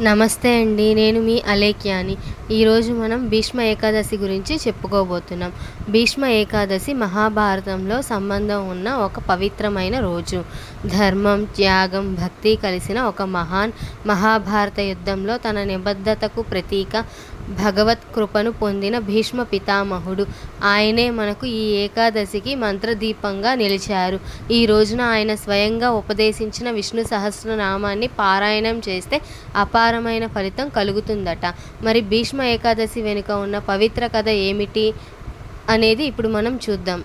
నమస్తే అండి నేను మీ అలేఖ్యాని. ఈరోజు మనం భీష్మ ఏకాదశి గురించి చెప్పుకోబోతున్నాం. భీష్మ ఏకాదశి మహాభారతంలో సంబంధం ఉన్న ఒక పవిత్రమైన రోజు. ధర్మం త్యాగం భక్తి కలిసిన ఒక మహాన్ మహాభారత యుద్ధంలో తన నిబద్ధతకు ప్రతీక భగవత్ కృపను పొందిన భీష్మ పితామహుడు. ఆయనే మనకు ఈ ఏకాదశికి మంత్రదీపంగా నిలిచారు. ఈ రోజున ఆయన స్వయంగా ఉపదేశించిన విష్ణు సహస్రనామాన్ని పారాయణం చేస్తే అపారమైన ఫలితం కలుగుతుందట. మరి భీష్మ ఏకాదశి వెనుక ఉన్న పవిత్ర కథ ఏమిటి అనేది ఇప్పుడు మనం చూద్దాం.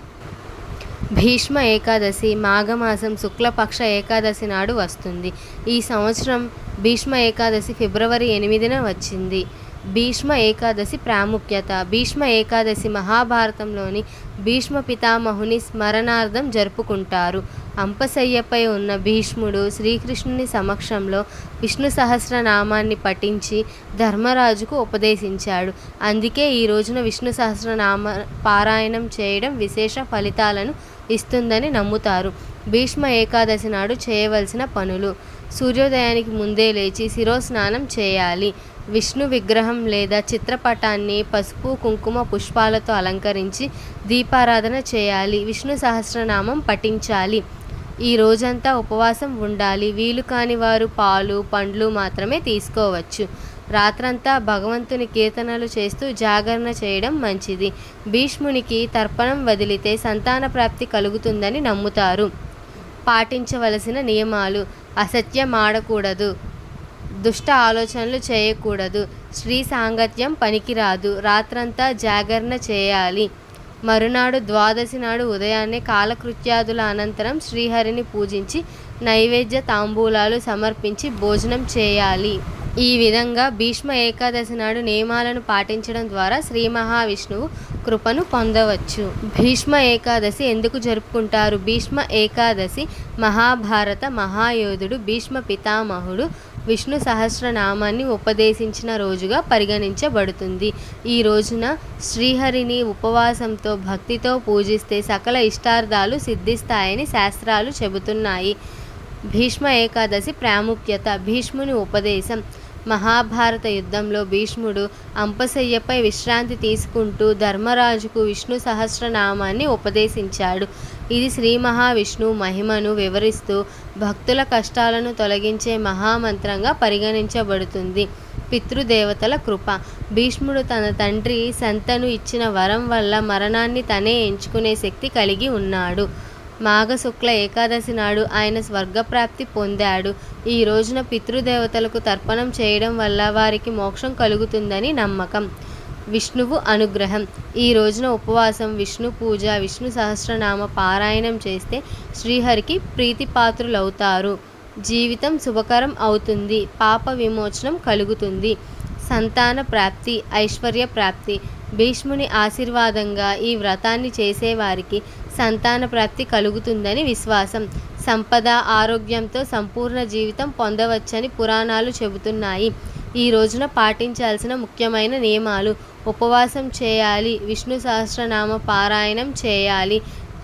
భీష్మ ఏకాదశి మాఘమాసం శుక్లపక్ష ఏకాదశి నాడు వస్తుంది. ఈ సంవత్సరం భీష్మ ఏకాదశి ఫిబ్రవరి ఎనిమిదిన వచ్చింది. భీష్మ ఏకాదశి ప్రాముఖ్యత. భీష్మ ఏకాదశి మహాభారతంలోని భీష్మ పితామహుని స్మరణార్థం జరుపుకుంటారు. అంపశయ్యపై ఉన్న భీష్ముడు శ్రీకృష్ణుని సమక్షంలో విష్ణు సహస్రనామాన్ని పఠించి ధర్మరాజుకు ఉపదేశించాడు. అందుకే ఈ రోజున విష్ణు సహస్రనామ పారాయణం చేయడం విశేష ఫలితాలను ఇస్తుందని నమ్ముతారు. భీష్మ ఏకాదశి నాడు చేయవలసిన పనులు. సూర్యోదయానికి ముందే లేచి శిరోస్నానం చేయాలి. విష్ణు విగ్రహం లేదా చిత్రపటాన్ని పసుపు కుంకుమ పుష్పాలతో అలంకరించి దీపారాధన చేయాలి. విష్ణు సహస్రనామం పఠించాలి. ఈ రోజంతా ఉపవాసం ఉండాలి. వీలు కాని వారు పాలు పండ్లు మాత్రమే తీసుకోవచ్చు. రాత్రంతా భగవంతుని కీర్తనలు చేస్తూ జాగరణ చేయడం మంచిది. భీష్మునికి తర్పణం వదిలితే సంతాన ప్రాప్తి కలుగుతుందని నమ్ముతారు. పాటించవలసిన నియమాలు అసత్యం ఆడకూడదు. దుష్ట ఆలోచనలు చేయకూడదు. స్త్రీ సాంగత్యం పనికిరాదు. రాత్రంతా జాగరణ చేయాలి. మరునాడు ద్వాదశి నాడు ఉదయాన్నే కాలకృత్యాదుల అనంతరం శ్రీహరిని పూజించి నైవేద్య తాంబూలాలు సమర్పించి భోజనం చేయాలి. ఈ విధంగా భీష్మ ఏకాదశి నాడు నియమాలను పాటించడం ద్వారా శ్రీ మహావిష్ణువు కృపను పొందవచ్చు. భీష్మ ఏకాదశి ఎందుకు జరుపుకుంటారు? భీష్మ ఏకాదశి మహాభారత మహాయోధుడు భీష్మ పితామహుడు విష్ణు సహస్రనామాన్ని ఉపదేశించిన రోజుగా పరిగణించబడుతుంది. ఈ రోజున శ్రీహరిని ఉపవాసంతో భక్తితో పూజిస్తే సకల ఇష్టార్థాలు సిద్ధిస్తాయని శాస్త్రాలు చెబుతున్నాయి. భీష్మ ఏకాదశి ప్రాముఖ్యత భీష్ముని ఉపదేశం. మహాభారత యుద్ధంలో భీష్ముడు అంపశయ్యపై విశ్రాంతి తీసుకుంటూ ధర్మరాజుకు విష్ణు సహస్రనామాన్ని ఉపదేశించాడు. ఇది శ్రీ మహావిష్ణువు మహిమను వివరిస్తూ భక్తుల కష్టాలను తొలగించే మహామంత్రంగా పరిగణించబడుతుంది. పితృదేవతల కృప. భీష్ముడు తన తండ్రి సంతను ఇచ్చిన వరం వల్ల మరణాన్ని తనే ఎంచుకునే శక్తి కలిగి ఉన్నాడు. మాఘశుక్ల ఏకాదశి నాడు ఆయన స్వర్గప్రాప్తి పొందాడు. ఈ రోజున పితృదేవతలకు తర్పణం చేయడం వల్ల వారికి మోక్షం కలుగుతుందని నమ్మకం. విష్ణువు అనుగ్రహం. ఈ రోజున ఉపవాసం విష్ణు పూజ విష్ణు సహస్రనామ పారాయణం చేస్తే శ్రీహరికి ప్రీతిపాత్రులవుతారు. జీవితం శుభకరం అవుతుంది. పాప విమోచనం కలుగుతుంది. సంతాన ప్రాప్తి ఐశ్వర్య ప్రాప్తి. భీష్ముని ఆశీర్వాదంగా ఈ వ్రతాన్ని చేసేవారికి సంతాన ప్రాప్తి కలుగుతుందని విశ్వాసం. సంపద ఆరోగ్యంతో సంపూర్ణ జీవితం పొందవచ్చని పురాణాలు చెబుతున్నాయి. ఈ రోజున పాటించాల్సిన ముఖ్యమైన నియమాలు. ఉపవాసం చేయాలి విష్ణు సహస్రనామ పారాయణం చేయాలి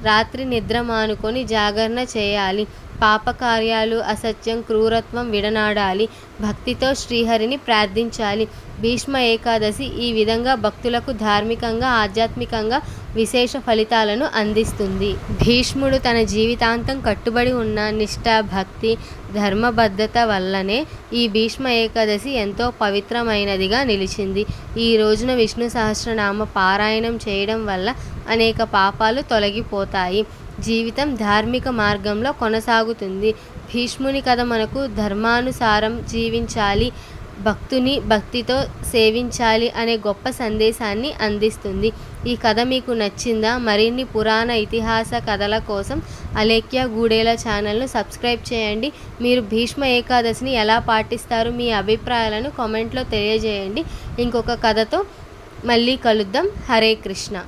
రాత్రి నిద్ర మానుకొని జాగరణ చేయాలి పాపకార్యాలు అసత్యం క్రూరత్వం విడనాడాలి. భక్తితో శ్రీహరిని ప్రార్థించాలి. భీష్మ ఏకాదశి ఈ విధంగా భక్తులకు ధార్మికంగా ఆధ్యాత్మికంగా విశేష ఫలితాలను అందిస్తుంది. భీష్ముడు తన జీవితాంతం కట్టుబడి ఉన్న నిష్ఠ భక్తి ధర్మబద్ధత వల్లనే ఈ భీష్మ ఏకాదశి ఎంతో పవిత్రమైనదిగా నిలిచింది. ఈ రోజున విష్ణు సహస్రనామ పారాయణం చేయడం వల్ల అనేక పాపాలు తొలగిపోతాయి. జీవితం ధార్మిక మార్గంలో కొనసాగుతుంది. భీష్ముని కథ మనకు ధర్మానుసారం జీవించాలి భక్తుని భక్తితో సేవించాలి అనే గొప్ప సందేశాన్ని అందిస్తుంది. ఈ కథ మీకు నచ్చిందా? మరిన్ని పురాణ ఇతిహాస కథల కోసం అలేఖ్య గూడేల ఛానల్ను సబ్స్క్రైబ్ చేయండి. మీరు భీష్మ ఏకాదశిని ఎలా పాటిస్తారు? మీ అభిప్రాయాలను కామెంట్లో తెలియజేయండి. ఇంకొక కథతో మళ్ళీ కలుద్దాం. హరే కృష్ణ.